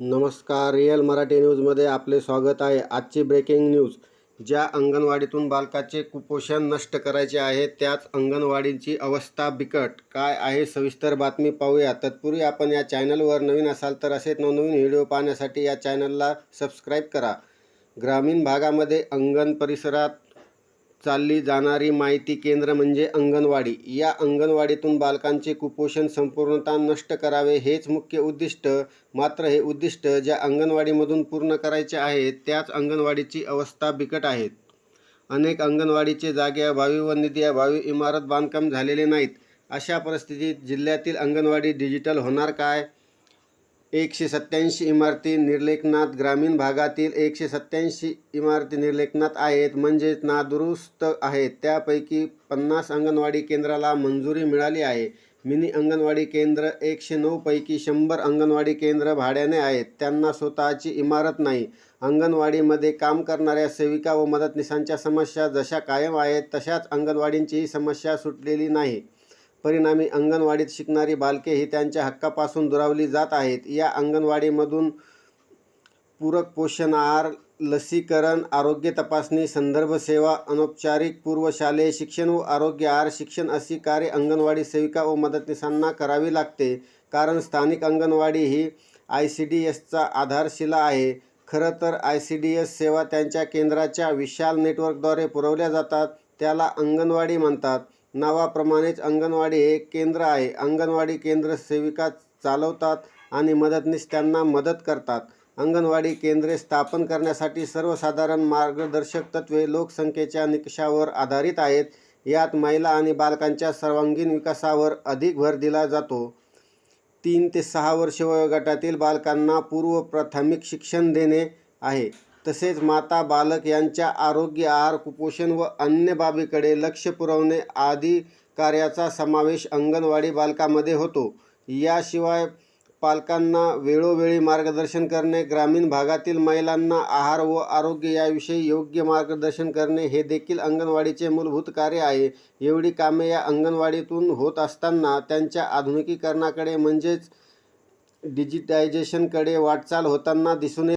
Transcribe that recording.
नमस्कार रिअल मराठी न्यूजमध्ये आपले स्वागत आहे. आजची ब्रेकिंग न्यूज ज्या अंगणवाडीतून बालकाचे कुपोषण नष्ट करायचे आहे त्याच अंगणवाडीची अवस्था बिकट. काय आहे सविस्तर बातमी पाहूया. तत्पूर्वी आपण या चॅनलवर नवीन असाल तर असे नवनवीन व्हिडिओ पाहण्यासाठी या चॅनलला सबस्क्राईब करा. ग्रामीण भागामध्ये अंगण परिसरात चालली जाणारी माहिती केंद्र म्हणजे अंगणवाडी. या अंगणवाडीतून बालकांचे कुपोषण संपूर्णता नष्ट करावे हेच मुख्य उद्दिष्ट. मात्र हे उद्दिष्ट ज्या अंगणवाडीमधून पूर्ण करायचे आहे त्याच अंगणवाडीची अवस्था बिकट आहेत अनेक अंगणवाडीचे जागेअभावी व निधीअभावी इमारत बांधकाम झालेले नाहीत. अशा परिस्थितीत जिल्ह्यातील अंगणवाडी डिजिटल होणार काय? एकशे सत्याऐंशी इमारती निर्लेखनात ग्रामीण भागातील एकशे सत्त्याऐंशी इमारती निर्लेखनात आहेत. म्हणजेच नादुरुस्त आहेत. त्यापैकी पन्नास अंगणवाडी केंद्राला मंजुरी मिळाली आहे. मिनी अंगणवाडी केंद्र एकशे नऊपैकी शंभर अंगणवाडी केंद्र भाड्याने आहेत. त्यांना स्वतःची इमारत नाही. अंगणवाडीमध्ये काम करणाऱ्या सेविका व मदतनीसांच्या समस्या जशा कायम आहेत तशाच अंगणवाडींचीही समस्या सुटलेली नाही. परिणामी अंगणवाडीत शिकणारी बालके ही त्यांच्या हक्कापासून दुरावली जात आहेत. या अंगणवाडीमधून पूरक पोषण आहार लसीकरण आरोग्य तपासणी संदर्भ सेवा अनौपचारिक पूर्वशालेय शिक्षण व आरोग्य आहार शिक्षण अशी कार्य अंगणवाडी सेविका व मदतनीसांना करावी लागते. कारण स्थानिक अंगणवाडी ही आय सी डी एसचा आधारशिला आहे. खरं तर आय सी डी एस सेवा त्यांच्या केंद्राच्या विशाल नेटवर्कद्वारे पुरवल्या जातात त्याला अंगणवाडी म्हणतात. नावाप्रमाणेच अंगणवाडी हे एक केंद्र आहे. अंगणवाडी केंद्र सेविका चालवतात आणि मदतनीस त्यांना मदत करतात. अंगणवाडी केंद्रे स्थापन करण्यासाठी सर्वसाधारण मार्गदर्शक तत्त्वे लोकसंख्येच्या निकषावर आधारित आहेत. यात महिला आणि बालकांच्या सर्वांगीण विकासावर अधिक भर दिला जातो. तीन ते सहा वर्ष वयोगटातील बालकांना पूर्व प्राथमिक शिक्षण देणे आहे. तसेच माता बालक यांच्या आरोग्य आहार कुपोषण व अन्य बाबीकडे लक्ष पुरवणे आदी कार्याचा समावेश अंगणवाडी बालकामध्ये होतो. याशिवाय पालकांना वेळोवेळी मार्गदर्शन करणे ग्रामीण भागातील महिलांना आहार व आरोग्य याविषयी योग्य मार्गदर्शन करणे हे देखील अंगणवाडीचे मूलभूत कार्य आहे. एवढी कामे या अंगणवाडीतून होत असताना त्यांच्या आधुनिकीकरणाकडे म्हणजेच डिजिटायझेशनकडे वाटचाल होताना दिसून